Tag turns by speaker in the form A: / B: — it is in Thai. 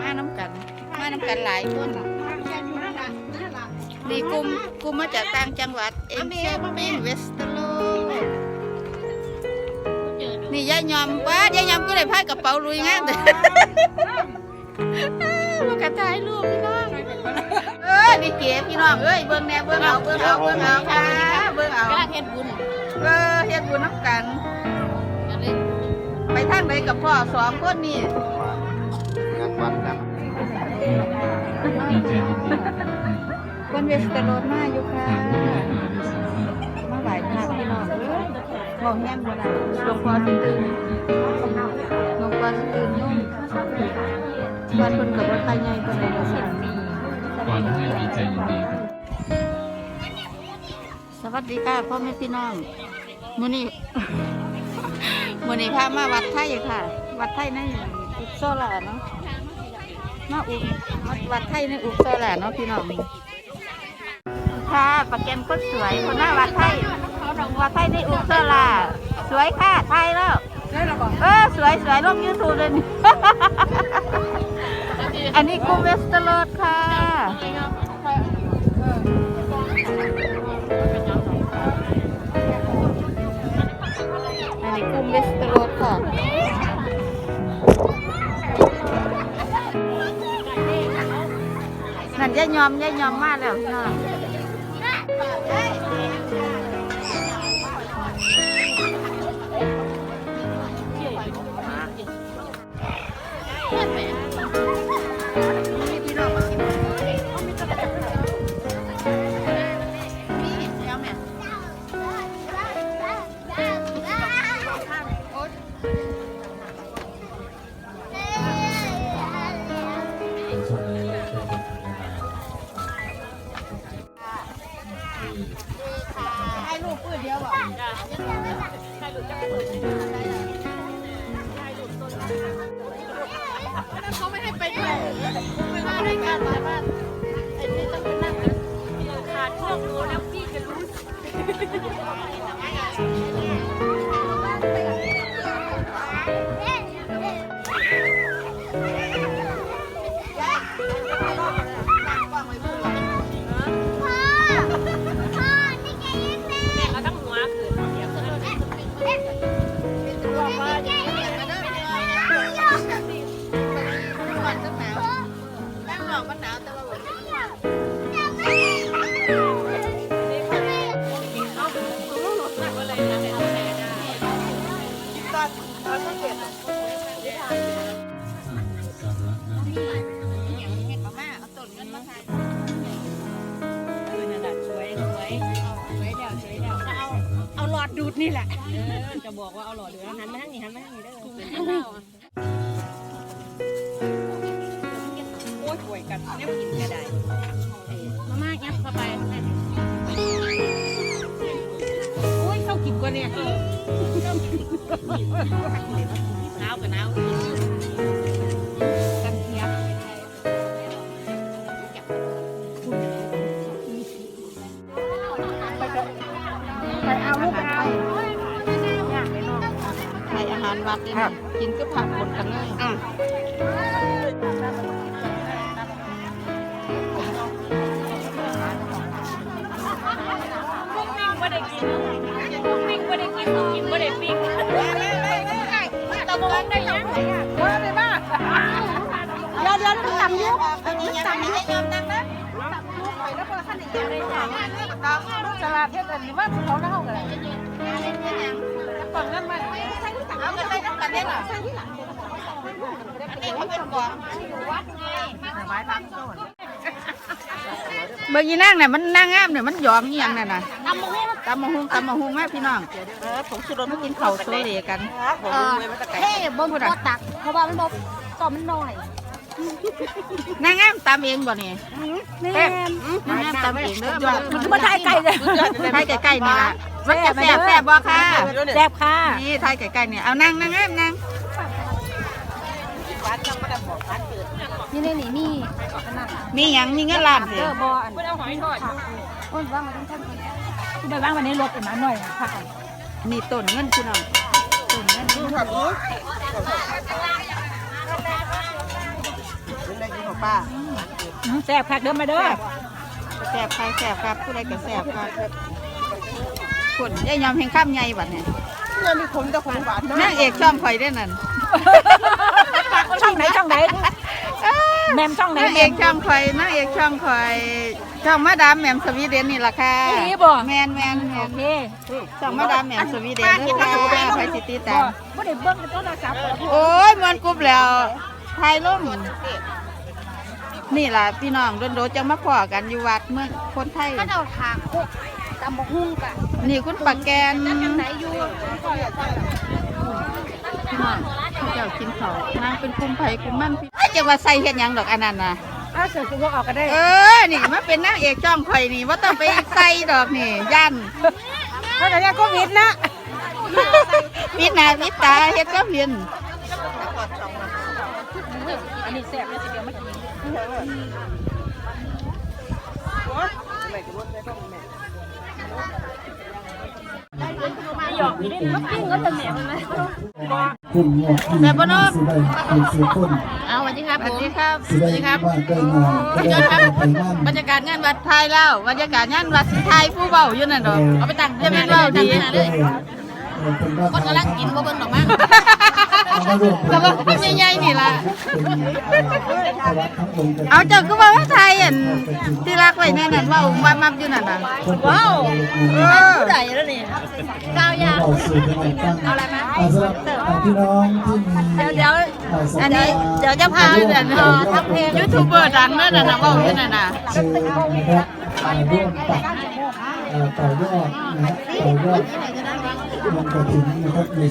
A: มาน้ำกัน มาน้ำกันหลายคนนี่กลุ่มกลุ่มมาจากต่างจังหวัดเอ็มเชียปิ้งเวสต์โลนี่ยายยอมป้ายายยอมก็เลยพายกระเป๋าลุยงานเด้อมากระถ่ายรูปพี่น้องเอ้ยนี่เก๋พี่น้องเอ้ยเบิ่งแน่เบิ่งเอาเบิ่งเอาเบิ่งเอาค่ะเบิ่งเอา
B: กล้าเฮ็ดบุญ
A: เออเฮ็ดบุญน้ำกัน
B: กันเลย
A: ไปทางใดกับพ่อสองคนนี่
C: งาน วัดนะ
D: ดีใจดี
A: คนเวสต์โรดมาอยู่ค่ะมาไหว้พระพี่น้องเอ้ยบอกแห้งบ่ได้หลวงพ่อสิตื่นหลวงพ่อสิตื่นยุ่งวัดเพิ่นก็บ่ค่อยใหญ่ปานใดดอกค่ะ
D: ก่อนให้ดีใจยินดีครับ
A: สวัสดีค่ะพ่อแม่พี่น้องมื้อนี้มื้อนี้พามาวัดไทยค่ะ วัดไทยในอุกโซลาเนาะ มาอุกวัดไทยในอุกโซลาเนาะพี่น้องค่ะปลาแกมก็สวยคนหน้าวัดไทยวัดไทยในอุกโซลาสวยค่ะไทยแล้วเออสวยสวยลงยูทูบเลยนี่อันนี้กรุงเวสต์โรดค่ะ นั่นย่ายอมย่ายอมมากแล้วพี่น้อง ให้ลูกปืนเดียวบอก
B: เขาไม่ให้ไปด้วยไม่มาด้การแต่ว่าไอ้นี่ต้องไปนั่งขาดเชือกรู้แล้วพี่จะรู้ วย
D: ส
B: วยสวยเดี๋ยวสวยเดี๋ยวเอาเอาหลอดดูดนี่แหละจะบอกว่าเอาหลอดดูดหันมาทางนี้หันมาทางนี้ได้เลยโอ้ยป่วยกันเนี่ยกินก็ได้มาม่างับเข้าไปโอ้ยเข้ากินกว่าเนี่ยหนาวกับหนาว
A: ไปเอาลูกเอาไทยอาหารวัดเลยนะกินก็ผักหมดกันเลย
B: กุ้งปิ้งไม่ได้กินกุ้งปิ้งไม่ได้กินต้องกินไม่ได้ปิ้งตะมงได้ยัง
A: ว่าไปบ้าเดี๋ยวเดี๋ยวต้องตำยุกต้องตำยุกยอมนั่งนะตำยุกไปแล้วพอขั้นอีกอย่างเลยอย่างนี้ตำลูก สลัดเฮ็ดอันนี้ว่าเขาเล่ากันเลยก่อนนั้นมาเอากันได้ต้องกันได้หรออันนี้เขาเป็นกองวัดไงไม้พักโซนเมื่อกี้นั่งเนี่ยมันนั่งงามเนี่ยมันหยองอหย่างนั่นน่ะ
B: ตำมง
A: ตำมะฮุงตำมะฮุงแม่พี่น้องเออผมสุรมากินข้าวโซเลกัน
B: เฮ้บ่บ่ตักเพราะว่ามันบ่ตอมันน้อย
A: นางงามตำเองบ่นี่
B: แม่
A: นางงามตำเองเด้อ
B: มันมาทายไก่เลย
A: ไทยไก่ๆนี่ล่ะมันจะแซ่บแซ่บบ่ค่ะ
B: แซ่บค่ะ
A: นี่ไทยไก่ๆนี่เอานั่งนางงามนั่ง
B: นี่นี่นี่มี
A: มีหยังมีเงินล้านสิ
B: เออบ่อันเอาหอยทอดโอ้ยว่างมาทั้งท่านคุณไปว่างวันนี้รถอีกมาหน่อยค่ะ
A: มีต้นเงินพี่น้องต้นเงิน ป้า
B: แซ่บคักเด้อมาเด้อ
A: แซ่บใครแซ่บครับผู้ใดก็แซ่บครับคนยายยอมเพียงข้ามใหญ่บัดเนี่ย
B: เงินมีขมแต่ของหวาน
A: นางเอกช่องข่อยได้นั่น
B: ช่องไหนช่องไหนแมมช่องไหน
A: นางเอกช่องข่อยนางเอกช่องข่อยช่องมาดามแหม่มสวีเดนนี่ล่ะค่ะ
B: นี่บ่
A: แมนแมนแม
B: โอนเค
A: ช่องมาดามแหม่มสวีเดนด้วยค่ะข่อยสิติดตาม
B: บ่ได้เบิ่งโทรศัพท์
A: โอ้ยมันกรุบแล้วถ่ายลง นี่ล่ะพี่น้องโดนๆจังมาพอกันอยู่วัดเมืองคนไทย
B: ก็เอาทางคุกตำบักหุ่งกะ
A: นี่คุณปักแกน
B: ไหนอยู่
A: พี่น้องเขาเจ้ากินเขาวนางเป็นกลุ่มไผ่กลุ่มมันพี่เอ้ยจะว่าใส่เฮ็ดหยังดอกอันนั้นน่ะ
B: อ้าวเสือกูออกก็ได้
A: เออ นี่มาเป็นนางเอกจ้องข่อยนี่ว่าต้องไปใส่ดอกนี่ยัน
B: เพราะแต่ยังโควิดนะ
A: ปิดหน้าปิดตาเฮ็ดก็เพียน
B: อันนี้แซ่บแล้วสิเดี๋ยวมากิน มาหยอกนี่ได้มาปิ้งก็จะแมนะ
E: คุณหมวกที่
A: แม่บ่นก
E: สิได้เป็นเสียคน
A: เอาสวัสดีครับสวัสดีครับ
E: สิได้บ้านใกล้นอนก็
A: พี่
E: ได้
A: ครับบรรยากาศงานวัดไทยแล้วบรรยากาศงานวัดไทยผู้เบาอยู่นั่นดอกเอาไปตั้งเจะแม่เบาดี
E: คนกำลังกินบ่เบิ่งดอกมั้ง
A: แต่ว่าคนใหญ่ๆนี่ล่ะ
E: เอา
A: เอาเจ้าคือว่าไทยอันที่รักไว้แน่นั่นเว่าว่ามับอยู่นั่นน่ะ
E: ว้าว
A: เออ
B: ผู้ใดแล้วนี่ก้าวยาง
E: เอาสื่อกันมาตั้งเอาอะไรมาสำหรับพี่น้องที่มี
A: เดี๋ยวอันนี้เดี๋ยวจะพาเดี๋ยวเออทำเพลงยูทูบเบอร์ดังนั่นน่ะนะเว่าอยู่นั่นน่ะ
E: เชิญนะครับมาร่วมปักเอ่อต่อยอดนะฮะต่อยอดลงกระถิ่นนะครับใน